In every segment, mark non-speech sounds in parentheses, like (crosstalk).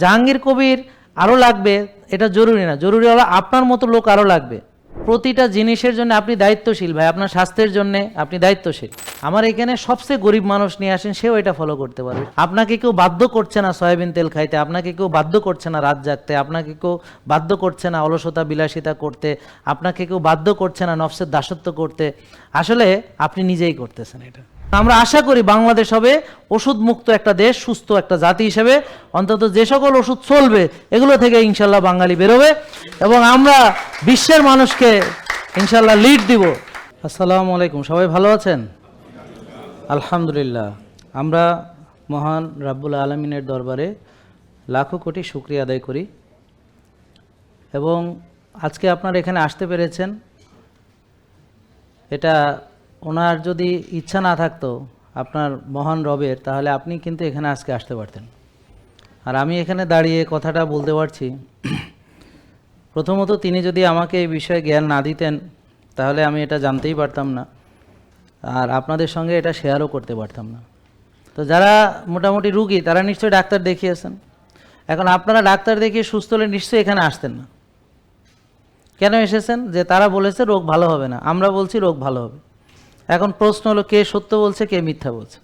জাহাঙ্গীর কবির আরও লাগবে, এটা জরুরি না। জরুরি হলো আপনার মতো লোক আরও লাগবে। প্রতিটা জিনিসের জন্য আপনি দায়িত্বশীল ভাই, আপনার স্বাস্থ্যের জন্য আপনি দায়িত্বশীল। আমার এখানে সবচেয়ে গরিব মানুষ নিয়ে আসেন, সেও এটা ফলো করতে পারবে। আপনাকে কেউ বাধ্য করছে না সয়াবিন তেল খাইতে, আপনাকে কেউ বাধ্য করছে না রাত জাগতে, আপনাকে কেউ বাধ্য করছে না অলসতা বিলাসিতা করতে, আপনাকে কেউ বাধ্য করছে না নফসের দাসত্ব করতে। আসলে আপনি নিজেই করতেছেন এটা। আমরা আশা করি বাংলাদেশ হবে ওষুধ মুক্ত একটা দেশ, সুস্থ একটা জাতি হিসেবে। অন্তত যে সকল ওষুধ চলবে, এগুলো থেকে ইনশাল্লাহ বাঙালি বেরোবে এবং আমরা বিশ্বের মানুষকে ইনশাল্লাহ লিড দিব। আসসালামু আলাইকুম, সবাই ভালো আছেন? আলহামদুলিল্লাহ। আমরা মহান রাব্বুল আলমিনের দরবারে লাখো কোটি শুক্রিয়া আদায় করি। এবং আজকে আপনারা এখানে আসতে পেরেছেন। এটা ওনার যদি ইচ্ছা না থাকতো আপনার মহান রবের, তাহলে আপনি কিন্তু এখানে আজকে আসতে পারতেন। আর আমি এখানে দাঁড়িয়ে কথাটা বলতে পারছি। প্রথমত তিনি যদি আমাকে এই বিষয়ে জ্ঞান না দিতেন, তাহলে আমি এটা জানতেই পারতাম না। আর আপনাদের সঙ্গে এটা শেয়ারও করতে পারতাম না। তো যারা মোটামুটি রুগী, তারা নিশ্চয়ই ডাক্তার দেখিয়েছেন। এখন আপনারা ডাক্তার দেখিয়ে সুস্থ হলে নিশ্চয়ই এখানে আসতেন না। কেন এসেছেন? যে তারা বলেছে রোগ ভালো হবে না। আমরা বলছি রোগ ভালো হবে। এখন প্রশ্ন হলো, কে সত্য বলছে, কে মিথ্যা বলছে?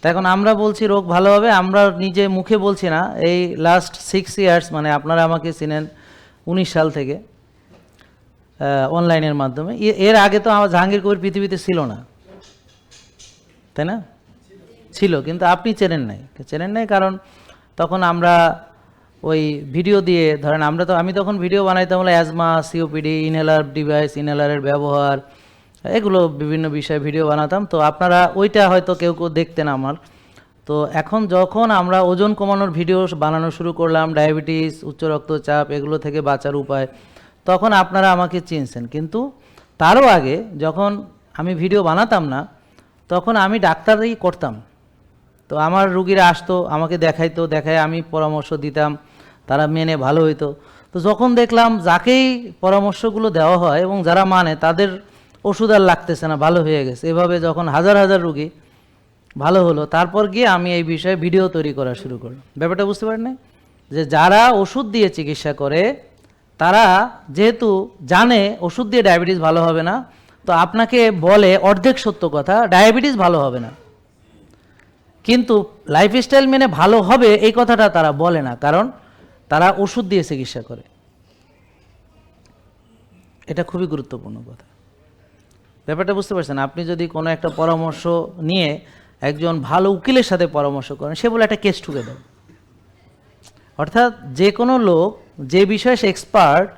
তা এখন আমরা বলছি রোগ ভালো হবে, আমরা নিজে মুখে বলছি না। এই লাস্ট সিক্স ইয়ার্স মানে আপনারা আমাকে চিনেন উনিশ সাল থেকে অনলাইনের মাধ্যমে। এর আগে তো আমার জাহাঙ্গীর কবির পৃথিবীতে ছিল না। তাই না? ছিল, কিন্তু আপনি চেনেন নাই। চেনেন নাই কারণ তখন আমরা ওই ভিডিও দিয়ে, ধরেন আমরা তো, আমি তখন ভিডিও বানাইতাম হলো অ্যাজমা সিওপিডি ইনহেলার ডিভাইস ইনহেলারের ব্যবহার এগুলো বিভিন্ন বিষয়ে ভিডিও বানাতাম। তো আপনারা ওইটা হয়তো কেউ কেউ দেখতেন আমার। তো এখন যখন আমরা ওজন কমানোর ভিডিও বানানো শুরু করলাম ডায়াবেটিস উচ্চ রক্তচাপ, এগুলো থেকে বাঁচার উপায়, তখন আপনারা আমাকে চিনছেন। কিন্তু তারও আগে যখন আমি ভিডিও বানাতাম না, তখন আমি ডাক্তারই করতাম। তো আমার রুগীরা আসতো, আমাকে দেখাইতো, দেখায় আমি পরামর্শ দিতাম, তারা মেনে ভালো হইতো। তো যখন দেখলাম যাকেই পরামর্শগুলো দেওয়া হয় এবং যারা মানে তাদের ওষুধ আর লাগতেছে না, ভালো হয়ে গেছে। এভাবে যখন হাজার হাজার রুগী ভালো হলো, তারপর গিয়ে আমি এই বিষয়ে ভিডিও তৈরি করা শুরু করলাম। ব্যাপারটা বুঝতে পারেন যে যারা ওষুধ দিয়ে চিকিৎসা করে, তারা যেহেতু জানে ওষুধ দিয়ে ডায়াবেটিস ভালো হবে না, তো আপনাকে বলে অর্ধেক সত্য কথা, ডায়াবেটিস ভালো হবে না। কিন্তু লাইফস্টাইল মেনে ভালো হবে এই কথাটা তারা বলে না, কারণ তারা ওষুধ দিয়ে চিকিৎসা করে। এটা খুবই গুরুত্বপূর্ণ কথা। ব্যাপারটা বুঝতে পারছেন? আপনি যদি কোনো একটা পরামর্শ নিয়ে একজন ভালো উকিলের সাথে পরামর্শ করেন, সে বলে একটা কেস ঠুকে দেন। অর্থাৎ যে কোনো লোক, যে বিষয়ে সে এক্সপার্ট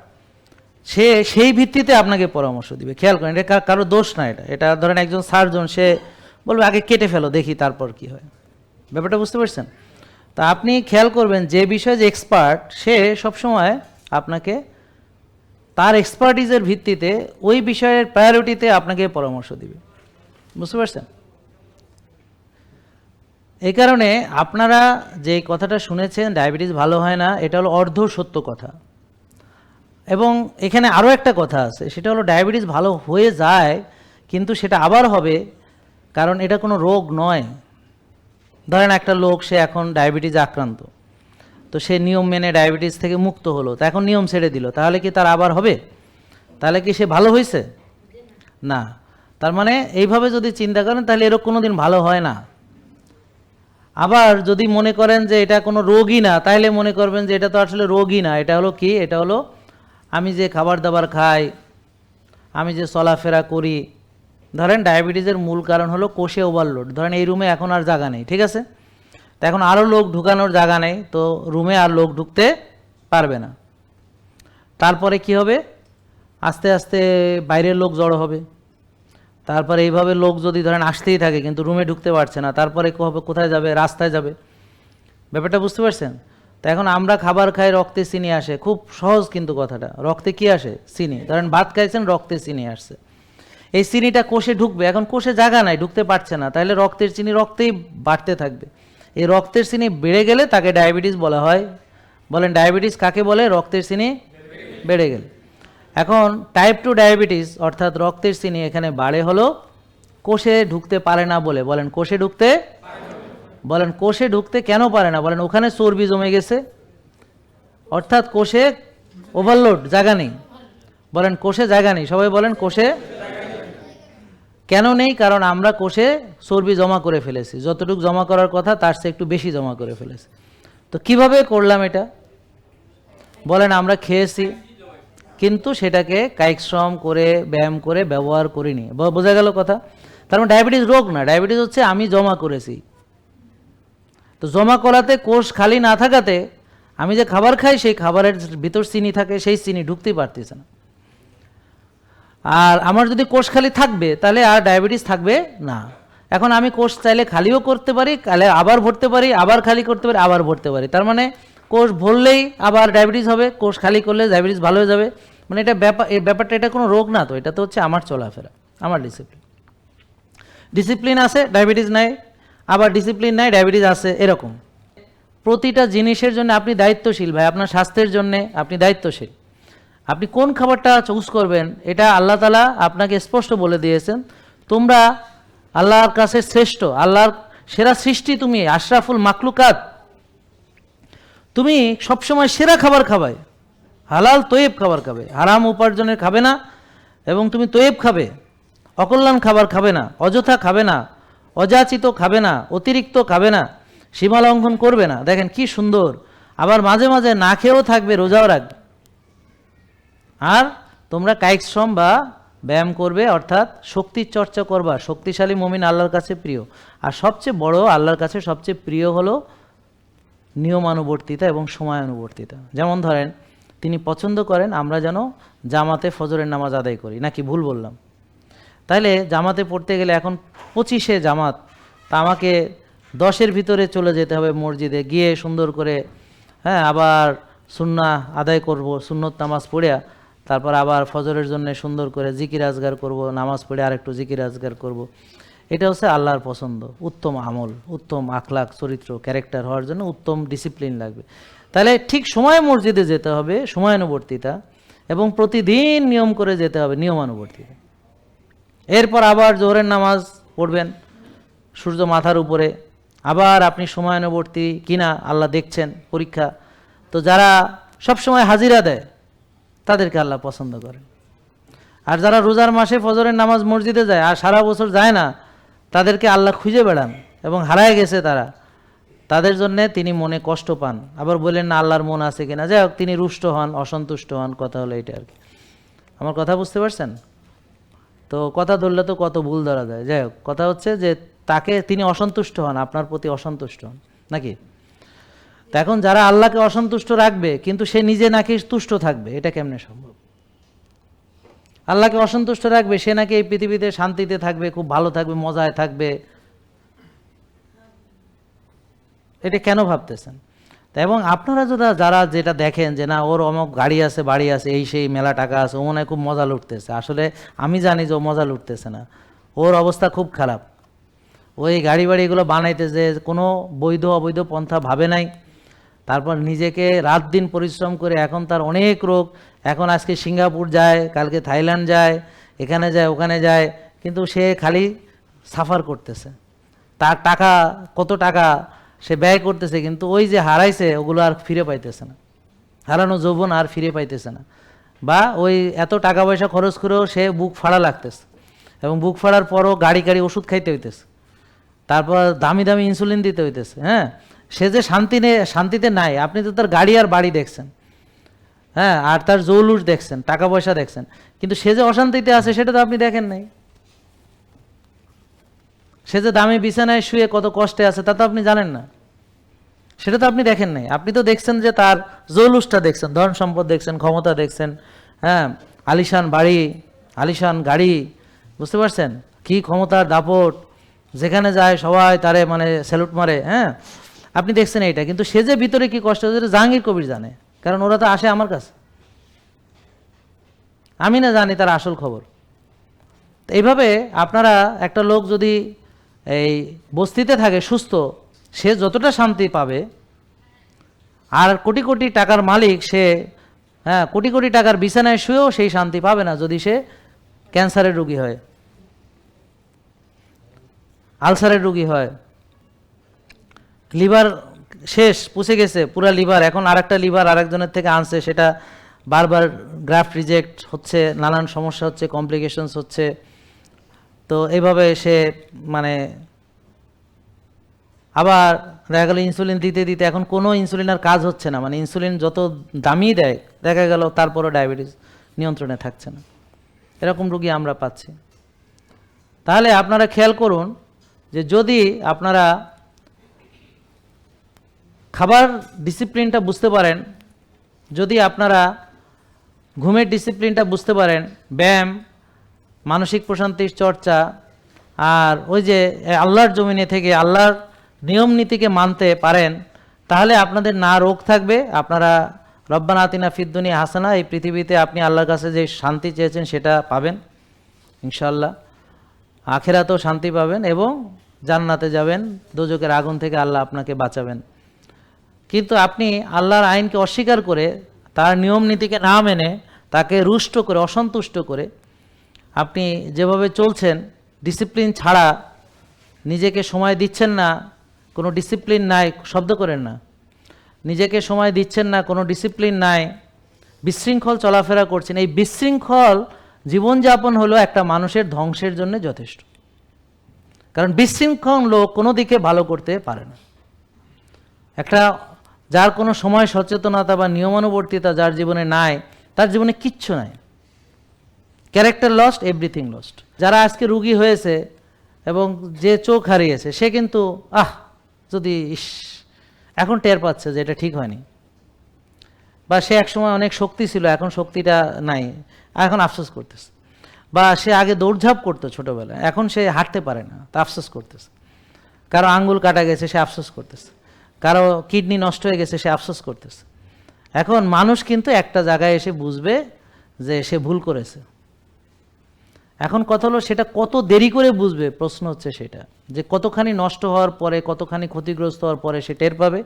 সে সেই ভিত্তিতে আপনাকে পরামর্শ দিবে। খেয়াল করেন, এটা কারও দোষ না এটা। এটা ধরেন একজন সার্জন, সে বলবে, আগে কেটে ফেলো, দেখি তারপর কি হয়। ব্যাপারটা বুঝতে পারছেন? তা আপনি খেয়াল করবেন, যে বিষয়ে যে এক্সপার্ট সে সবসময় আপনাকে তার এক্সপার্টিজের ভিত্তিতে ওই বিষয়ের প্রায়োরিটিতে আপনাকে পরামর্শ দিবে। বুঝতে পারছেন? এই কারণে আপনারা যে কথাটা শুনেছেন ডায়াবেটিস ভালো হয় না, এটা হলো অর্ধ সত্য কথা। এবং এখানে আরও একটা কথা আছে, সেটা হলো ডায়াবেটিস ভালো হয়ে যায়, কিন্তু সেটা আবার হবে, কারণ এটা কোনো রোগ নয়। ধরেন একটা লোক, সে এখন ডায়াবেটিস আক্রান্ত। তো সে নিয়ম মেনে ডায়াবেটিস থেকে মুক্ত হলো, তা এখন নিয়ম ছেড়ে দিল, তাহলে কি তার আবার হবে? তাহলে কি সে ভালো হয়েছে না। তার মানে এইভাবে যদি চিন্তা করেন, তাহলে এরকম কোনো দিন ভালো হয় না। আবার যদি মনে করেন যে এটা কোনো রোগই না তাহলে মনে করবেন যে এটা তো আসলে রোগই না, এটা হলো কি? এটা হলো আমি যে খাবার দাবার খাই, আমি যে চলাফেরা করি, ধরেন ডায়াবেটিসের মূল কারণ হলো কোষে ওভারলোড ধরেন এই রুমে এখন আর জায়গা নেই, ঠিক আছে? তো এখন আরও লোক ঢুকানোর জায়গা নেই, তো রুমে আর লোক ঢুকতে পারবে না। তারপরে কি হবে? আস্তে আস্তে বাইরের লোক জড়ো হবে। তারপরে এইভাবে লোক যদি ধরেন আসতেই থাকে, কিন্তু রুমে ঢুকতে পারছে না, তারপরে কি হবে, কোথায় যাবে, রাস্তায় যাবে? ব্যাপারটা বুঝতে পারছেন? তো এখন আমরা খাবার খাই, রক্তে চিনি আসে। খুব সহজ কিন্তু কথাটা। রক্তে কি আসে? চিনি। ধরেন ভাত খাইছেন, রক্তে চিনি আসছে। এই চিনিটা কোষে ঢুকবে। এখন কোষে জায়গা নাই, ঢুকতে পারছে না। তাহলে রক্তের চিনি রক্তেই বাড়তে থাকবে। এই রক্তের চিনি বেড়ে গেলে তাকে ডায়াবেটিস বলা হয়। বলেন, ডায়াবেটিস কাকে বলে? রক্তের চিনি বেড়ে গেলে। এখন টাইপ টু ডায়াবেটিস অর্থাৎ রক্তের চিনি এখানে বাড়ে হলো কোষে ঢুকতে পারে না বলে। বলেন, কোষে ঢুকতে বলেন, কোষে ঢুকতে কেন পারে না? বলেন, ওখানে চর্বি জমে গেছে। অর্থাৎ কোষে ওভারলোড জায়গা নেই। বলেন, কোষে জায়গা নেই। সবাই বলেন, কোষে কেন নেই? কারণ আমরা কোষে চর্বি জমা করে ফেলেছি। যতটুকু জমা করার কথা, তার চেয়ে একটু বেশি জমা করে ফেলেছি। তো কীভাবে করলাম এটা? বলেন, আমরা খেয়েছি, কিন্তু সেটাকে কায়িক শ্রম করে, ব্যায়াম করে, ব্যবহার করিনি। বোঝা গেল কথা? তার মানে ডায়াবেটিস রোগ না, ডায়াবেটিস হচ্ছে আমি জমা করেছি। তো জমা করাতে, কোষ খালি না থাকাতে, আমি যে খাবার খাই, সেই খাবারের ভিতর চিনি থাকে, সেই চিনি ঢুকতেই পারতেছে না। আর আমার যদি কোষ খালি থাকবে, তাহলে আর ডায়াবেটিস থাকবে না। এখন আমি কোষ চাইলে খালিও করতে পারি, তাহলে আবার ভরতে পারি, আবার খালি করতে পারি, আবার ভরতে পারি। তার মানে কোষ ভরলেই আবার ডায়াবেটিস হবে, কোষ খালি করলে ডায়াবেটিস ভালো হয়ে যাবে। মানে এটা ব্যাপার এই ব্যাপারটা, এটা কোনো রোগ না তো, এটা তো হচ্ছে আমার চলাফেরা, আমার ডিসিপ্লিন ডিসিপ্লিন আছে, ডায়াবেটিস নাই, আবার ডিসিপ্লিন নাই, ডায়াবেটিস আছে, এরকম। প্রতিটা জিনিসের জন্য আপনি দায়িত্বশীল ভাই, আপনার স্বাস্থ্যের জন্য আপনি দায়িত্বশীল। আপনি কোন খাবারটা চুজ করবেন, এটা আল্লাহ তালা আপনাকে স্পষ্ট বলে দিয়েছেন। তোমরা আল্লাহর কাছে শ্রেষ্ঠ, আল্লাহর সেরা সৃষ্টি তুমি, আশরাফুল মাকলুকাত তুমি সবসময় সেরা খাবার খাবাই, হালাল তৈব খাবার খাবে, হারাম উপার্জনের খাবে না, এবং তুমি তৈব খাবে, অকল্যাণ খাবার খাবে না, অযথা খাবে না, অযাচিত খাবে না, অতিরিক্ত খাবে না সীমা লঙ্ঘন করবে না। দেখেন কি সুন্দর, আবার মাঝে মাঝে না খেয়েও থাকবে রোজাও রাখবে। আর তোমরা কায়িক শ্রম বা ব্যায়াম করবে, অর্থাৎ শক্তির চর্চা করবা। শক্তিশালী মমিন আল্লাহর কাছে প্রিয়। আর সবচেয়ে বড় আল্লাহর কাছে সবচেয়ে প্রিয় হলো নিয়মানুবর্তিতা এবং সময়ানুবর্তিতা। যেমন ধরেন, তিনি পছন্দ করেন আমরা যেন জামাতে ফজরের নামাজ আদায় করি। নাকি ভুল বললাম? তাইলে জামাতে পড়তে গেলে এখন পঁচিশে জামাত, তা আমাকে দশের ভিতরে চলে যেতে হবে মসজিদে। গিয়ে সুন্দর করে হ্যাঁ আবার সুন্না আদায় করব, সুন্নত নামাজ পড়িয়া। তারপর আবার ফজরের জন্য সুন্দর করে জিকির আজগার করব, নামাজ পড়ে আর একটু জিকির আজগার করব। এটা হচ্ছে আল্লাহর পছন্দ, উত্তম আমল, উত্তম আখলাক চরিত্র ক্যারেক্টার হওয়ার জন্য উত্তম ডিসিপ্লিন লাগবে। তাহলে ঠিক সময় মসজিদে যেতে হবে, সময়ানুবর্তিতা, এবং প্রতিদিন নিয়ম করে যেতে হবে নিয়মানুবর্তিতা। এরপর আবার জোহরের নামাজ পড়বেন, সূর্য মাথার উপরে, আবার আপনি সময়ানুবর্তী কিনা আল্লাহ দেখছেন পরীক্ষা। তো যারা সব সময় হাজিরা দেয় তাদেরকে আল্লাহ পছন্দ করেন আর যারা রোজার মাসে ফজরের নামাজ মসজিদে যায় আর সারা বছর যায় না, তাদেরকে আল্লাহ খুঁজে বেড়ান এবং হারায় গেছে তারা। তাদের জন্যে তিনি মনে কষ্ট পান। আবার বললেন, না, আল্লাহর মন আছে কিনা? যাই হোক, তিনি রুষ্ট হন, অসন্তুষ্ট হন, কথা হলো এটা আর কি। আমার কথা বুঝতে পারছেন? তো কথা ধরলে তো কত ভুল ধরা যায়। যাই হোক, কথা হচ্ছে যে তাকে তিনি অসন্তুষ্ট হন, আপনার প্রতি অসন্তুষ্ট হন। নাকি? তো এখন যারা আল্লাহকে অসন্তুষ্ট রাখবে, কিন্তু সে নিজে নাকি তুষ্ট থাকবে, এটা কেমনে সম্ভব? আল্লাহকে অসন্তুষ্ট রাখবে, সে নাকি এই পৃথিবীতে শান্তিতে থাকবে, খুব ভালো থাকবে, মজায় থাকবে। এটা কেন ভাবতেছেন? এবং আপনারা যদি যারা যেটা দেখেন যে না, ওর অমুক গাড়ি আছে, বাড়ি আছে, এই সেই মেলা টাকা আছে, ও মনে খুব মজা লুটতেছে। আসলে আমি জানি যে ও মজা লুটতেছে না। ওর অবস্থা খুব খারাপ। ওই গাড়ি বাড়ি এগুলো বানাইতে যে কোনো বৈধ অবৈধ পন্থা ভাবে নাই। তারপর নিজেকে রাত দিন পরিশ্রম করে এখন তার অনেক রোগ। এখন আজকে সিঙ্গাপুর যায়, কালকে থাইল্যান্ড যায়, এখানে যায়, ওখানে যায়, কিন্তু সে খালি সাফার করতেছে। তার টাকা, কত টাকা সে ব্যয় করতেছে, কিন্তু ওই যে হারাইছে, ওগুলো আর ফিরে পাইতেছে না। হারানো যৌবন আর ফিরে পাইতেছে না। বা ওই এত টাকা পয়সা খরচ করেও সে বুক ফাড়া লাগতেছে। এবং বুক ফাড়ার পরও গাড়ি গাড়ি ওষুধ খাইতে হইতেছে। তারপর দামি দামি ইনসুলিন দিতে হইতেছে হ্যাঁ? সে যে শান্তি শান্তিতে নাই, আপনি তো তার গাড়ি আর বাড়ি দেখছেন। হ্যাঁ আর তার জৌলুস দেখছেন টাকা পয়সা দেখছেন। কিন্তু সে যে অশান্তিতে আছে, সেটা তো আপনি দেখেন নাই। সে যে দামি বিছানায় শুয়ে কত কষ্টে আছে, তা তো আপনি জানেন না। সেটা তো আপনি দেখেন নাই। আপনি তো দেখছেন যে তার জৌলুসটা দেখছেন, ধন সম্পদ দেখছেন, ক্ষমতা দেখছেন হ্যাঁ আলিশান বাড়ি, আলিশান গাড়ি, বুঝতে পারছেন? কি ক্ষমতার দাপট, যেখানে যায় সবাই তারে মানে স্যালুট মারে হ্যাঁ? আপনি দেখছেন এটা কিন্তু সে যে ভিতরে কি কষ্ট হচ্ছে জাহাঙ্গীর কবির জানে। কারণ ওরা তো আসে আমার কাছে। আমি না জানি তার আসল খবর। এইভাবে আপনারা একটা লোক যদি এই বস্তিতে থাকে, সুস্থ, সে যতটা শান্তি পাবে, আর কোটি কোটি টাকার মালিক সে হ্যাঁ কোটি কোটি টাকার বিছানায় শুয়েও সেই শান্তি পাবে না যদি সে ক্যান্সারের রুগী হয়, আলসারের রুগী হয়। লিভার শেষ, পুষে গেছে, পুরা লিভার। এখন আরেকটা লিভার আরেকজনের থেকে আনছে, সেটা বারবার গ্রাফট রিজেক্ট হচ্ছে, নানান সমস্যা হচ্ছে, কমপ্লিকেশনস হচ্ছে। তো এইভাবে সে মানে আবার দেখা গেল ইনসুলিন দিতে দিতে এখন কোনো ইনসুলিন আর কাজ হচ্ছে না। মানে ইনসুলিন যত দামি দেয়, দেখা গেল তারপরও ডায়াবেটিস নিয়ন্ত্রণে থাকছে না। এরকম রুগী আমরা পাচ্ছি। তাহলে আপনারা খেয়াল করুন যে যদি আপনারা খাবার ডিসিপ্লিনটা বুঝতে পারেন, যদি আপনারা ঘুমের ডিসিপ্লিনটা বুঝতে পারেন, ব্যায়াম, মানসিক প্রশান্তির চর্চা, আর ওই যে আল্লাহর জমিনে থেকে, আল্লাহর নিয়ম নীতিকে মানতে পারেন, তাহলে আপনাদের না রোগ থাকবে। আপনারা রব্বানা আতিনা ফিদ্দুনি হাসানা, এই পৃথিবীতে আপনি আল্লাহর কাছে যে শান্তি চেয়েছেন সেটা পাবেন ইনশাল্লাহ আখেরাতেও শান্তি পাবেন এবং জান্নাতে যাবেন, দোজকের আগুন থেকে আল্লাহ আপনাকে বাঁচাবেন। কিন্তু আপনি আল্লাহর আইনকে অস্বীকার করে তার নিয়ম নীতিকে না মেনে তাকে রুষ্ট করে, অসন্তুষ্ট করে আপনি যেভাবে চলছেন ডিসিপ্লিন ছাড়া নিজেকে সময় দিচ্ছেন না, কোনো ডিসিপ্লিন নাই, শব্দ করেন না। নিজেকে সময় দিচ্ছেন না, কোনো ডিসিপ্লিন নাই। বিশৃঙ্খল চলাফেরা করছেন। এই বিশৃঙ্খল জীবনযাপন হলো একটা মানুষের ধ্বংসের জন্য যথেষ্ট। কারণ বিশৃঙ্খল লোক কোনো দিকে ভালো করতে পারে না। একটা যার কোনো সময় সচেতনতা বা নিয়মানুবর্তিতা যার জীবনে নাই, তার জীবনে কিচ্ছু নাই। ক্যারেক্টার লস্ট এভরিথিং লস্ট যারা আজকে রুগী হয়েছে এবং যে চোখ হারিয়েছে, সে কিন্তু, আহ, যদি ইস, এখন টের পাচ্ছে যে এটা ঠিক হয়নি। বা সে একসময় অনেক শক্তি ছিল, এখন শক্তিটা নাই, এখন আফসোস করতেছে। বা সে আগে দৌড়ঝাঁপ করতো ছোটোবেলায়, এখন সে হাঁটতে পারে না, তা আফসোস করতেছে। কারও আঙ্গুল কাটা গেছে, সে আফসোস করতেছে। কারও কিডনি নষ্ট হয়ে গেছে, সে আফসোস করতেছে। এখন মানুষ কিন্তু একটা জায়গায় এসে বুঝবে যে সে ভুল করেছে। এখন কথা হলো সেটা কত দেরি করে বুঝবে, প্রশ্ন হচ্ছে সেটা। যে কতখানি নষ্ট হওয়ার পরে, কতখানি ক্ষতিগ্রস্ত হওয়ার পরে সে টের পাবে?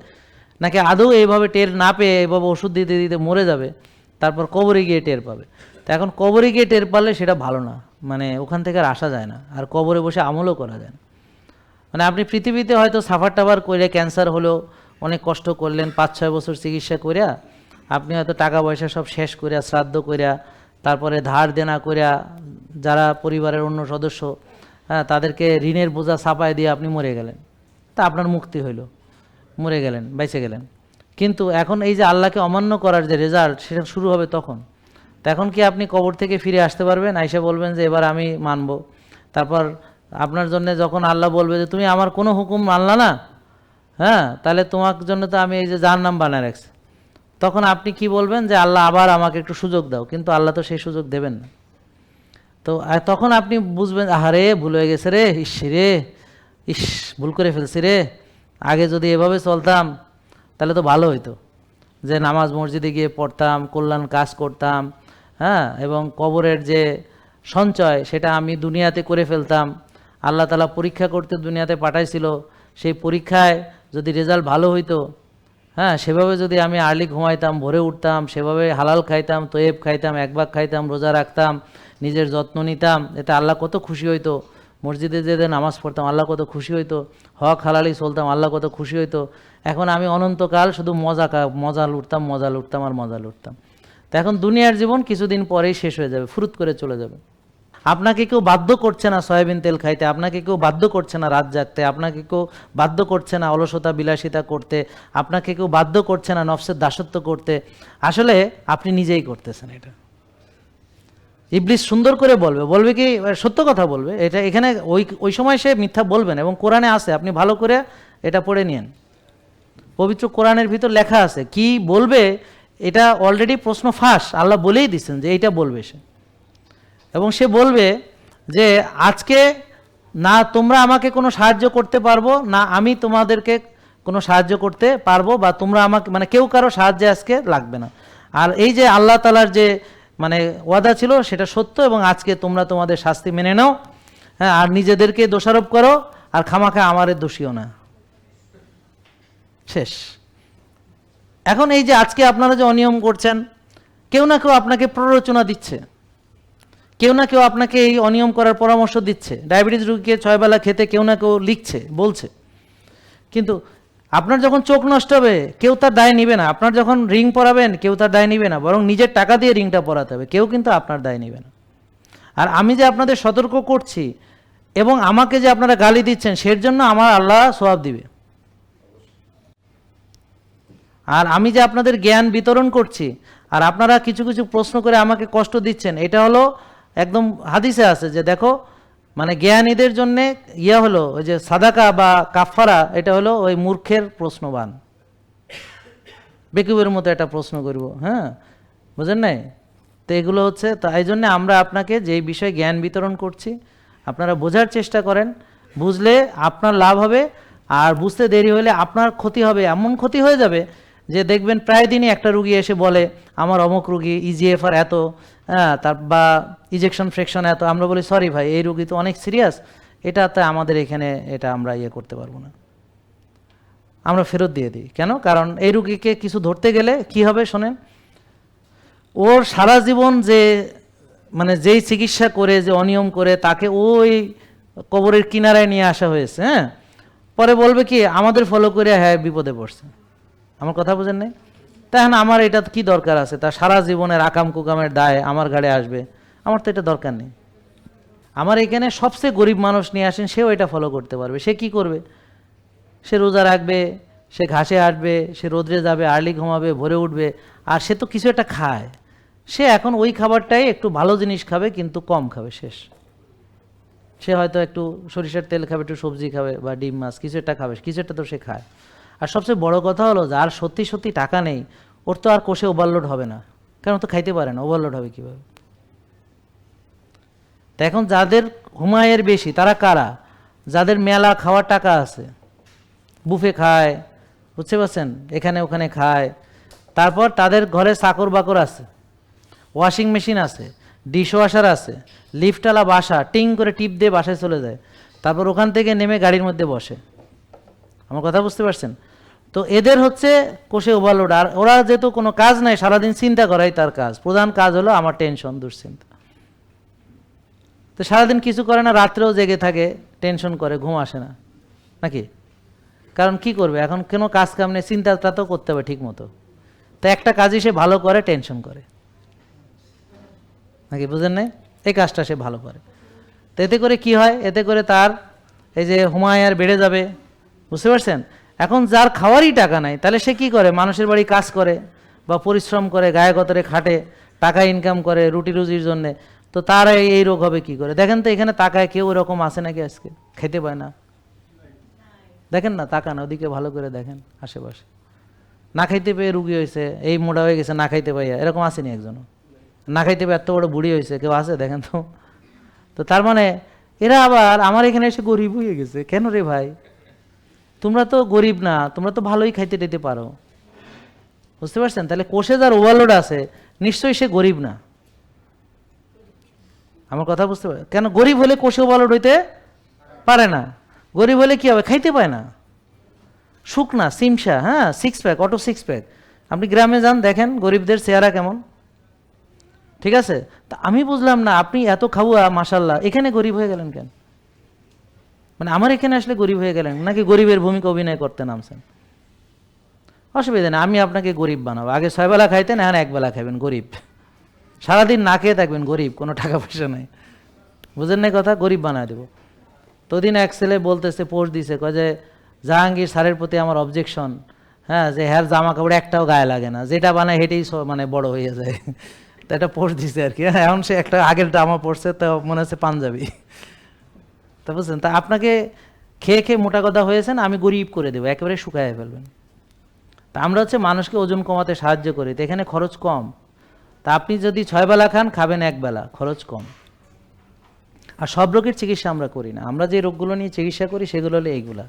নাকি আদৌ এইভাবে টের না পেয়ে এইভাবে ওষুধ দিতে দিতে মরে যাবে, তারপর কবরে গিয়ে টের পাবে? তো এখন কবরে গিয়ে টের পারলে সেটা ভালো না। মানে ওখান থেকে আর আসা যায় না। আর কবরে বসে আমলও করা যায় না। মানে আপনি পৃথিবীতে হয়তো সাফার টাফার করে ক্যান্সার হলো, অনেক কষ্ট করলেন, পাঁচ, ছয় বছর চিকিৎসা করিয়া আপনি হয়তো টাকা পয়সা সব শেষ করিয়া শ্রাদ্ধ করিয়া তারপরে ধার দেনা করিয়া যারা পরিবারের অন্য সদস্য হ্যাঁ তাদেরকে ঋণের বোঝা ছাপায় দিয়ে আপনি মরে গেলেন। তা আপনার মুক্তি হইল, মরে গেলেন, বেঁচে গেলেন। কিন্তু এখন এই যে আল্লাহকে অমান্য করার যে রেজাল্ট সেটা শুরু হবে তখন। এখন কি আপনি কবর থেকে ফিরে আসতে পারবেন? আইসা বলবেন যে, এবার আমি মানব। তারপর আপনার জন্য যখন আল্লাহ বলবে যে, তুমি আমার কোনো হুকুম মানলা না হ্যাঁ তাহলে তোমার জন্য তো আমি এই যে যার নাম বানায় রাখছি। তখন আপনি কি বলবেন? যে, আল্লাহ আবার আমাকে একটু সুযোগ দাও। কিন্তু আল্লাহ তো সেই সুযোগ দেবেন না। তো তখন আপনি বুঝবেন, আহারে, ভুল হয়ে গেছে রে, ইস রে, ইস, ভুল করে ফেলছি রে। আগে যদি এভাবে চলতাম, তাহলে তো ভালো হইতো। যে, নামাজ মসজিদে গিয়ে পড়তাম, কল্যাণ কাজ করতাম হ্যাঁ এবং কবরের যে সঞ্চয়, সেটা আমি দুনিয়াতে করে ফেলতাম। আল্লাহ তালা পরীক্ষা করতে দুনিয়াতে পাঠাইছিল, সেই পরীক্ষায় যদি রেজাল্ট ভালো হইতো হ্যাঁ সেভাবে যদি আমি আর্লি ঘুমাইতাম, ভোরে উঠতাম, সেভাবে হালাল খাইতাম, তোয়েব খাইতাম, এক ভাগ খাইতাম, রোজা রাখতাম, নিজের যত্ন নিতাম, এতে আল্লাহ কত খুশি হইতো। মসজিদে যেতে নামাজ পড়তাম, আল্লাহ কত খুশি হইতো। হক হালালি চলতাম, আল্লাহ কত খুশি হইতো। এখন আমি অনন্তকাল শুধু মজা মজা লুটতাম মজা লুটতাম আর মজা লুটতাম। তো এখন দুনিয়ার জীবন কিছুদিন পরেই শেষ হয়ে যাবে, ফুরুত করে চলে যাবে। আপনাকে কেউ বাধ্য করছে না সয়াবিন তেল খাইতে, আপনাকে কেউ বাধ্য করছে না রাত জাগতে, আপনাকে কেউ বাধ্য করছে না অলসতা, বিলাসিতা করতে, আপনাকে কেউ বাধ্য করছে না নফসের দাসত্ব করতে। আসলে আপনি নিজেই করতেছেন এটা। ইবলিস সুন্দর করে বলবে বলবে কি সত্য কথা বলবে, এটা এখানে ওই ওই সময় সে মিথ্যা বলবেন এবং কোরআনে আছে, আপনি ভালো করে এটা পড়ে নিন পবিত্র কোরআনের ভিতর লেখা আছে, কি বলবে, এটা অলরেডি প্রশ্ন ফাঁস, আল্লাহ বলেই দিচ্ছেন যে এইটা বলবে সে। এবং সে বলবে যে, আজকে না তোমরা আমাকে কোনো সাহায্য করতে পারব, না আমি তোমাদেরকে কোনো সাহায্য করতে পারব বা তোমরা আমাকে মানে কেউ কারও সাহায্যে আজকে লাগবে না। আর এই যে আল্লাহ তালার যে মানে ওয়াদা ছিল সেটা সত্য এবং আজকে তোমরা তোমাদের শাস্তি মেনে নাও। হ্যাঁ আর নিজেদেরকে দোষারোপ করো, আর খামাখা আমারের দোষীও না। শেষ। এখন এই যে আজকে আপনারা যে অনিয়ম করছেন, কেউ না কেউ আপনাকে প্ররোচনা দিচ্ছে। কেউ না কেউ আপনাকে এই অনিয়ম করার পরামর্শ দিচ্ছে। ডায়াবেটিস রোগীকে ছয়বেলা খেতে কেউ না কেউ লিখছে, বলছে। কিন্তু আপনার যখন চোখ নষ্ট হবে, কেউ তার দায় নিবে না। আপনার যখন রিং পরাবেন, কেউ তার দায় নিবে না। বরং নিজের টাকা দিয়ে রিংটা পরাতে হবে। কেউ কিন্তু আপনার দায় নিবে না। আর আমি যে আপনাদের সতর্ক করছি এবং আমাকে যে আপনারা গালি দিচ্ছেন, সের জন্য আমার আল্লাহ সোয়াব দিবে। আর আমি যে আপনাদের জ্ঞান বিতরণ করছি, আর আপনারা কিছু কিছু প্রশ্ন করে আমাকে কষ্ট দিচ্ছেন, এটা হলো একদম হাদিসে আছে যে দেখো মানে জ্ঞানীদের জন্য ইয়া হলো ওই যে সাদাকা বা কাফারা এটা হলো ওই মূর্খের প্রশ্নবান। বেকুবের মতো একটা প্রশ্ন করব হ্যাঁ? বুঝেন নাই? তো এগুলো হচ্ছে তাই জন্য আমরা আপনাকে যেই বিষয়ে জ্ঞান বিতরণ করছি, আপনারা বোঝার চেষ্টা করেন, বুঝলে আপনার লাভ হবে, আর বুঝতে দেরি হলে আপনার ক্ষতি হবে, এমন ক্ষতি হয়ে যাবে যে দেখবেন প্রায় দিনই একটা রুগী এসে বলে, আমার অমুক রুগী ইজিএফআর এত। হ্যাঁ তার বা ইজেকশন ফ্রেকশন এত, আমরা বলি সরি ভাই, এই রুগী তো অনেক সিরিয়াস এটাতে আমাদের এখানে এটা আমরা ইয়ে করতে পারব না। আমরা ফেরত দিয়ে দিই। কেন? কারণ এই রুগীকে কিছু ধরতে গেলে কি হবে শোনেন? ওর সারা জীবন যে মানে যেই চিকিৎসা করে, যে অনিয়ম করে, তাকে ওই কবরের কিনারায় নিয়ে আসা হয়েছে হ্যাঁ? পরে বলবে কি, আমাদের ফলো করে হ্যাঁ বিপদে পড়ছে। আমার কথা বুঝেন নাই? তাহলে আমার এটা কি দরকার আছে? তা সারা জীবনের আকাম কুকামের দায় আমার গাড়ি আসবে। আমার তো এটা দরকার নেই। আমার এখানে সবচেয়ে গরিব মানুষ নিয়ে আসেন, সেও এটা ফলো করতে পারবে। সে কি করবে? সে রোজা রাখবে, সে ঘাসে আসবে, সে রোদ্রে যাবে আর্লি ঘুমাবে, ভরে উঠবে, আর সে তো কিছু একটা খায়। সে এখন ওই খাবারটাই একটু ভালো জিনিস খাবে, কিন্তু কম খাবে শেষ। সে হয়তো একটু সরিষার তেল খাবে, একটু সবজি খাবে বা ডিম, মাছ, কিছু একটা খাবে, কিছু একটা তো সে খায়। আর সবচেয়ে বড় কথা হলো, যার সত্যি সত্যি টাকা নেই ওর তো আর কোষে ওভারলোড হবে না। কারণ তো খাইতে পারে না ওভারলোড হবে কীভাবে? তা এখন যাদের হুমায়ের বেশি, তারা কারা? যাদের মেলা খাওয়ার টাকা আছে, বুফে খায়, বুঝতে পারছেন? এখানে ওখানে খায়। তারপর তাদের ঘরে চাকর বাকর আছে ওয়াশিং মেশিন আছে ডিশ ওয়াশার আছে লিফটওয়ালা বাসা, টিং করে টিপ দিয়ে বাসায় চলে যায়। তারপর ওখান থেকে নেমে গাড়ির মধ্যে বসে। আমার কথা বুঝতে পারছেন? তো এদের হচ্ছে কোষে ওভারলোড আর ওরা যেহেতু কোনো কাজ নাই, সারাদিন চিন্তা করাই তার কাজ। প্রধান কাজ হলো আমার টেনশন, দুশ্চিন্তা। তো সারাদিন কিছু করে না, রাত্রেও জেগে থাকে, টেনশন করে, ঘুম আসে না। নাকি? কারণ কি করবে? এখন কোনো কাজ কাম নেই চিন্তাটা তো করতে হবে ঠিক মতো তো একটা কাজই সে ভালো করে, টেনশন করে। নাকি বুঝেন নাই? এই কাজটা সে ভালো করে। তো এতে করে কি হয়? এতে করে তার এই যে হুমায়ার বেড়ে যাবে। বুঝতে পারছেন? এখন যার খাওয়ারই টাকা নাই, তাহলে সে কি করে? মানুষের বাড়ি কাজ করে বা পরিশ্রম করে, গায়ে গতরে খাটে, টাকা ইনকাম করে, রুটি রুজির জন্যে। তো তার এই- রোগ হবে কি করে? দেখেন তো এখানে তাকায় কেউ এরকম আছে নাকি আজকে? খেতে পায় না। দেখেন না, তাকান, ওদিকে ভালো করে দেখেন আশেপাশে। না খাইতে পেয়ে রুগী হয়েছে, এই মোটা হয়ে গেছে, না খাইতে পাইয়া। এরকম আসেনি একজনও। না খাইতে পেয়ে এত বড় বুড়ি হয়েছে, কেউ আছে? দেখেন তো। তো তার মানে এরা আবার আমার এখানে এসে গরিব হয়ে গেছে। কেন রে ভাই? তোমরা তো গরিব না, তোমরা তো ভালোই খাইতে দিতে পারো। বুঝতে পারছেন? তাহলে কোষে যার ওভারলোড আছে, নিশ্চয়ই সে গরিব না। আমার কথা বুঝতে পারে কেন গরিব হলে কোষে ওভারলোড হইতে পারে না। গরিব হলে কি হবে? খাইতে পায় না। শুকনা সিমসা হ্যাঁ six pack auto six pack আপনি গ্রামে যান, দেখেন গরিবদের চেহারা কেমন। ঠিক আছে? তা আমি বুঝলাম না, আপনি এত খাওয়া মাসাল্লাহ এখানে গরিব হয়ে গেলেন কেন? মানে আমার এখানে আসলে গরিব হয়ে গেলেন নাকি গরিবের ভূমিকা অভিনয় করতে নামছেন? অসুবিধা নেই আমি আপনাকে গরিব বানাবো। আগে ছয় বেলা খাইতেন এখন এক বেলা খাবেন গরিব। সারাদিন না খেয়ে থাকবেন গরিব কোনো টাকা পয়সা নাই। বুঝেন না কথা? গরিব বানায় দেবো। তো দিন এক ছেলে বলতেছে পোস্ট দিছে কয় যে জাহাঙ্গীর স্যারের প্রতি আমার অবজেকশন হ্যাঁ যে হ্যার জামা কাপড় একটাও গায়ে লাগে না যেটা বানায় হেঁটেই মানে বড় হয়ে যায়। (laughs) তো একটা পোস্ট দিছে আর কি। হ্যাঁ, এখন সে একটা আগের জামা পড়ছে তো মনে হচ্ছে পাঞ্জাবি। তা বুঝছেন? তা আপনাকে খেয়ে খেয়ে মোটা কথা হয়েছেন, আমি গরিব করে দেবো, একেবারে শুকায় ফেলবেন। তা আমরা হচ্ছে মানুষকে ওজন কমাতে সাহায্য করি, তো এখানে খরচ কম। তা আপনি যদি ছয় বেলা খান, খাবেন এক বেলা, খরচ কম। আর সব রোগের চিকিৎসা আমরা করি না। আমরা যে রোগগুলো নিয়ে চিকিৎসা করি, সেগুলো হলো এইগুলা।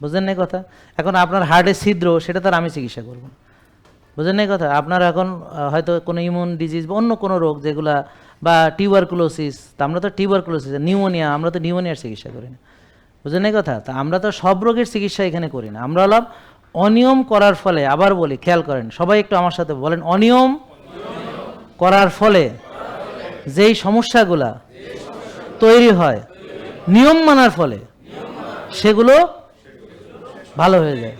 বুঝলেন না কথা? এখন আপনার হার্টের ছিদ্র, সেটা তার আমি চিকিৎসা করব বুঝলেন না কথা? আপনার এখন হয়তো কোনো ইমিউন ডিজিজ বা অন্য কোনো রোগ যেগুলা বা টিউবারকুলোসিস তা আমরা তো টিউবারকুলোসিস নিউমোনিয়া আমরা তো নিউমোনিয়ার চিকিৎসা করি না। বুঝলেন না কথা? তা আমরা তো সব রোগের চিকিৎসা এখানে করি না। আমরা হলাম অনিয়ম করার ফলে, আবার বলি, খেয়াল করেন, সবাই একটু আমার সাথে বলেন, অনিয়ম করার ফলে যেই সমস্যাগুলা তৈরি হয়, নিয়ম মানার ফলে সেগুলো ভালো হয়ে যায়।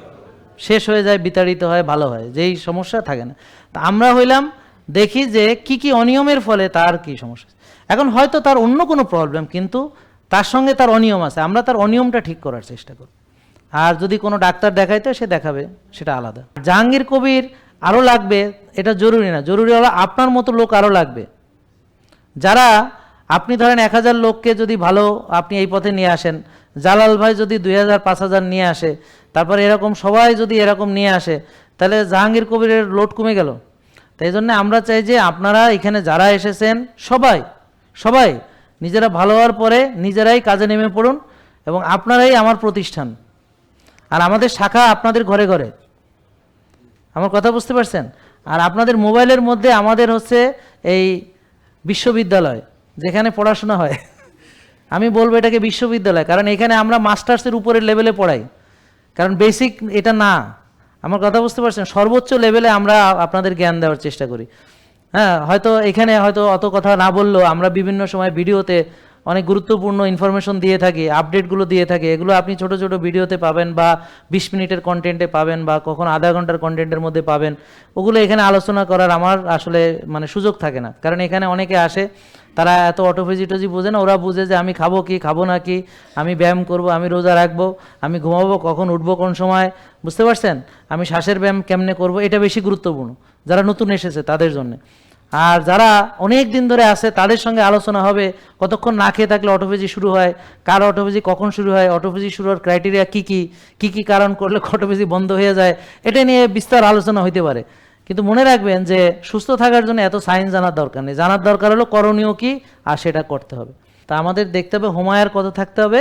শেষ হয়ে যায়, বিতাড়িত হয়, ভালো হয়, যেই সমস্যা থাকে না। তা আমরা হইলাম দেখি যে কি কি অনিয়মের ফলে তার কি সমস্যা এখন হয়তো তার অন্য কোনো প্রবলেম কিন্তু তার সঙ্গে তার অনিয়ম আছে। আমরা তার অনিয়মটা ঠিক করার চেষ্টা করি। আর যদি কোনো ডাক্তার দেখাইতে, সে দেখাবে, সেটা আলাদা। জাহাঙ্গীর কবির আরও লাগবে, এটা জরুরি না। জরুরি হলো আপনার মতো লোক আরও লাগবে। যারা, আপনি ধরেন এক হাজার লোককে যদি ভালো আপনি এই পথে নিয়ে আসেন, জালাল ভাই যদি দুই হাজার, পাঁচ হাজার নিয়ে আসে, তারপরে এরকম সবাই যদি এরকম নিয়ে আসে, তাহলে জাহাঙ্গীর কবিরের লোড কমে গেল? তাই জন্য আমরা চাই যে আপনারা এখানে যারা এসেছেন, সবাই সবাই নিজেরা ভালো হওয়ার পরে নিজেরাই কাজে নেমে পড়ুন এবং আপনারাই আমার প্রতিষ্ঠান। আর আমাদের শাখা আপনাদের ঘরে ঘরে। আমার কথা বুঝতে পারছেন? আর আপনাদের মোবাইলের মধ্যে আমাদের হচ্ছে এই বিশ্ববিদ্যালয়, যেখানে পড়াশোনা হয়। আমি বলব এটাকে বিশ্ববিদ্যালয়, কারণ এখানে আমরা মাস্টার্সের উপরের লেভেলে পড়াই। কারণ বেসিক এটা না। আমার কথা বুঝতে পারছেন? সর্বোচ্চ লেভেলে আমরা আপনাদের জ্ঞান দেওয়ার চেষ্টা করি। হ্যাঁ হয়তো এখানে হয়তো অত কথা না বললেও আমরা বিভিন্ন সময় ভিডিওতে অনেক গুরুত্বপূর্ণ ইনফরমেশন দিয়ে থাকি আপডেটগুলো দিয়ে থাকি, এগুলো আপনি ছোট ছোট ভিডিওতে পাবেন বা বিশ মিনিটের কন্টেন্টে পাবেন বা কখন আধা ঘণ্টার কন্টেন্টের মধ্যে পাবেন, ওগুলো এখানে আলোচনা করার আমার আসলে মানে সুযোগ থাকে না। কারণ এখানে অনেকে আসে, তারা এত অটোফিজিটজি বোঝে না, ওরা বুঝে যে আমি খাব কি, খাব না কি, আমি ব্যায়াম করব, আমি রোজা রাখব, আমি ঘুমাবো কখন, উঠবো কোন সময়, বুঝতে পারছেন? আমি শ্বাসের ব্যায়াম কেমনে করব, এটা বেশি গুরুত্বপূর্ণ। যারা নতুন এসেছে তাদের জন্য। আর যারা অনেক দিন ধরে আছে, তাদের সঙ্গে আলোচনা হবে, কতক্ষণ না খেয়ে থাকলে অটোফেজি শুরু হয়, কার অটোফেজি কখন শুরু হয় অটোফেজি শুরু হওয়ার ক্রাইটেরিয়া কী কী কী কী কারণ করলে অটোফেজি বন্ধ হয়ে যায়, এটা নিয়ে বিস্তার আলোচনা হইতে পারে। কিন্তু মনে রাখবেন যে, সুস্থ থাকার জন্য এত সায়েন্স জানার দরকার নেই। জানার দরকার হলো করণীয় কি, আর সেটা করতে হবে। তা আমাদের দেখতে হবে হোমায়ার কত থাকতে হবে?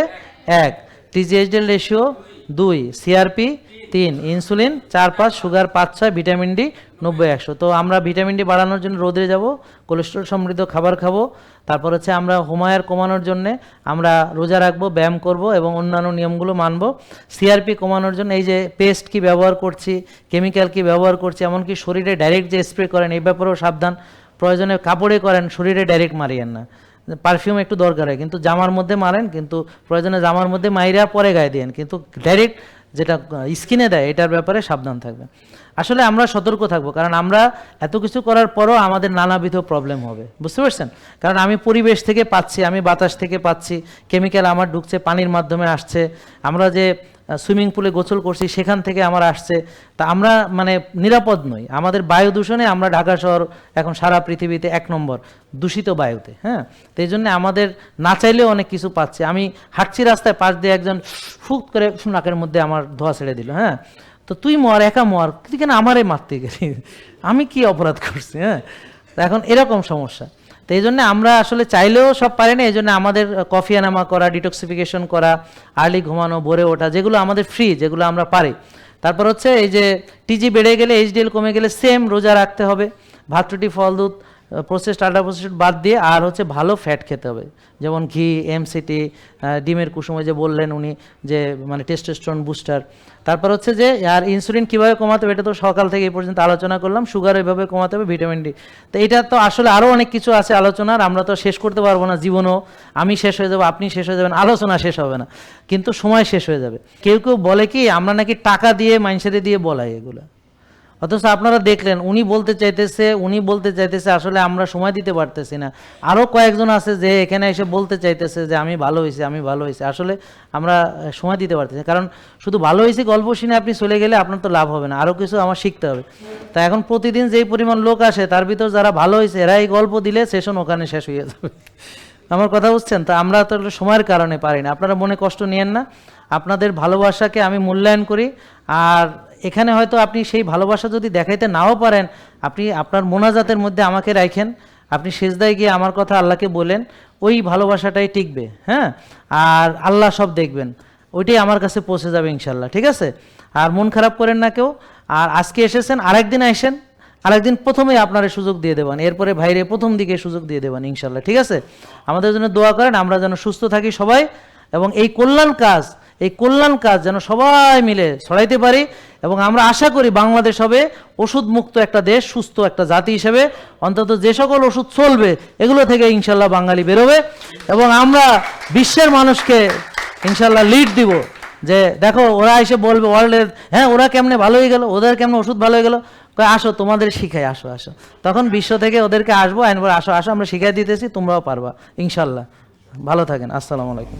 এক। টিজিএইচডেল রেশিও দুই। সিআরপি তিন ইনসুলিন চার পাঁচ সুগার পাঁচ ছয় ভিটামিন ডি নব্বই, একশো। তো আমরা ভিটামিন ডি বাড়ানোর জন্য রোদে যাব কোলেস্ট্রল সমৃদ্ধ খাবার খাব। তারপর হচ্ছে আমরা হোমায়ার কমানোর জন্য আমরা রোজা রাখব, ব্যায়াম করব এবং অন্যান্য নিয়মগুলো মানবো। সিআরপি কমানোর জন্য এই যে পেস্ট কি ব্যবহার করছি কেমিক্যাল কি ব্যবহার করছি, এমনকি শরীরে ডাইরেক্ট যে স্প্রে করেন, এই ব্যাপারেও সাবধান। প্রয়োজনে কাপড়ে করেন, শরীরে ডাইরেক্ট মারিয়েন না। পারফিউম একটু দরকার হয়, কিন্তু জামার মধ্যে মারেন, কিন্তু প্রয়োজনে জামার মধ্যে মাইরা পরে গায়ে দিয়েন, কিন্তু ডাইরেক্ট যেটা স্কিনে দেয় এটার ব্যাপারে সাবধান থাকবে আসলে আমরা সতর্ক থাকব, কারণ আমরা এত কিছু করার পরও আমাদের নানাবিধ প্রবলেম হবে। বুঝতে পারছেন? কারণ আমি পরিবেশ থেকে পাচ্ছি, আমি বাতাস থেকে পাচ্ছি কেমিক্যাল আমার ঢুকছে, পানির মাধ্যমে আসছে, আমরা যে সুইমিং পুলে গোসল করছি, সেখান থেকে আমার আসছে। তা আমরা মানে নিরাপদ নই। আমাদের বায়ু দূষণে আমরা ঢাকা শহর, এখন সারা পৃথিবীতে এক নম্বর, দূষিত বায়ুতে হ্যাঁ? তো এই জন্য আমাদের না চাইলেও অনেক কিছু পাচ্ছে। আমি হাঁটছি রাস্তায়, পাশ দিয়ে একজন ফুক করে নাকের মধ্যে আমার ধোয়া ছেড়ে দিল হ্যাঁ? তো তুই মর, একা মর, তুই কেন আমারে মারতে গেলি? আমি কি অপরাধ করছি হ্যাঁ? এখন এরকম সমস্যা। তো এই জন্য আমরা আসলে চাইলেও সব পারি না, এই জন্য আমাদের কফি আনামা করা ডিটক্সিফিকেশন করা আর্লি ঘুমানো, ভোরে ওঠা, যেগুলো আমাদের ফ্রি যেগুলো আমরা পারি। তারপর হচ্ছে এই যে টিজি বেড়ে গেলে এইচডিএল কমে গেলে সেম রোজা রাখতে হবে। ভাত, রুটি, ফল, দুধ প্রসেসড আল্ট্রা প্রসেসড বাদ দিয়ে আর হচ্ছে ভালো ফ্যাট খেতে হবে। যেমন ঘি এমসিটি ডিমের কুসুমে যে বললেন উনি যে মানে টেস্টোস্টেরন বুস্টার তারপর হচ্ছে যে, আর ইনসুলিন কীভাবে কমাতে হবে এটা তো সকাল থেকে এই পর্যন্ত আলোচনা করলাম সুগার এভাবে কমাতে হবে ভিটামিন ডি তো এটা তো আসলে আরও অনেক কিছু আছে আলোচনার, আমরা তো শেষ করতে পারব না জীবনও। আমি শেষ হয়ে যাব, আপনি শেষ হয়ে যাবেন, আলোচনা শেষ হবে না। কিন্তু সময় শেষ হয়ে যাবে। কেউ কেউ বলে কি, আমরা নাকি টাকা দিয়ে মানুষের দিয়ে বলাই এগুলো। অথচ আপনারা দেখলেন, উনি বলতে চাইতেছে, উনি বলতে চাইতেছে, আসলে আমরা সময় দিতে পারতেছি না। আরও কয়েকজন আছে যে এখানে এসে বলতে চাইতেছে যে, আমি ভালো হয়েছি, আমি ভালো হয়েছি। আসলে আমরা সময় দিতে পারতেছি কারণ শুধু ভালো হয়েছি গল্প শুনে আপনি চলে গেলে আপনার তো লাভ হবে না আরও কিছু আমার শিখতে হবে। তা এখন প্রতিদিন যেই পরিমাণ লোক আসে, তার ভিতর যারা ভালো হয়েছে এরা এই গল্প দিলে সেশন ওখানে শেষ হয়ে যাবে। আমার কথা বুঝছেন? তা আমরা তো সময়ের কারণে পারি না। আপনারা মনে কষ্ট নিয়েন না। আপনাদের ভালোবাসাকে আমি মূল্যায়ন করি। আর এখানে হয়তো আপনি সেই ভালোবাসা যদি দেখাইতে নাও পারেন, আপনি আপনার মোনাজাতের মধ্যে আমাকে রাখেন আপনি সেজদায় গিয়ে আমার কথা আল্লাহকে বলেন, ওই ভালোবাসাটাই টিকবে হ্যাঁ? আর আল্লাহ সব দেখবেন, ওইটাই আমার কাছে পৌঁছে যাবে ইনশাল্লাহ ঠিক আছে? আর মন খারাপ করেন না কেউ, আর আজকে এসেছেন, আরেকদিন আসেন আরেকদিন প্রথমেই আপনারা সুযোগ দিয়ে দেবেন, এরপরে ভাইরে প্রথম দিকে সুযোগ দিয়ে দেবেন ইনশাল্লাহ ঠিক আছে? আমাদের জন্য দোয়া করেন, আমরা যেন সুস্থ থাকি সবাই, এবং এই কল্যাণ কাজ এই কল্যাণ কাজ যেন সবাই মিলে ছড়াইতে পারি এবং আমরা আশা করি বাংলাদেশ হবে ওষুধ মুক্ত একটা দেশ, সুস্থ একটা জাতি হিসেবে। অন্তত যে সকল ওষুধ চলবে, এগুলো থেকে ইনশাল্লাহ বাঙালি বেরোবে এবং আমরা বিশ্বের মানুষকে ইনশাল্লাহ লিড দিব যে, দেখো, ওরা এসে বলবে ওয়ার্ল্ডের হ্যাঁ ওরা কেমনে ভালো হয়ে গেল, ওদের কেমনে ওষুধ ভালো হয়ে গেলো? আসো, তোমাদের শিখাই, আসো আসো। তখন বিশ্ব থেকে ওদেরকে আসব আইনবার আসো আসো, আমরা শিখাই দিতেছি, তোমরাও পারবা ইনশাল্লাহ ভালো থাকেন, আসসালামু আলাইকুম।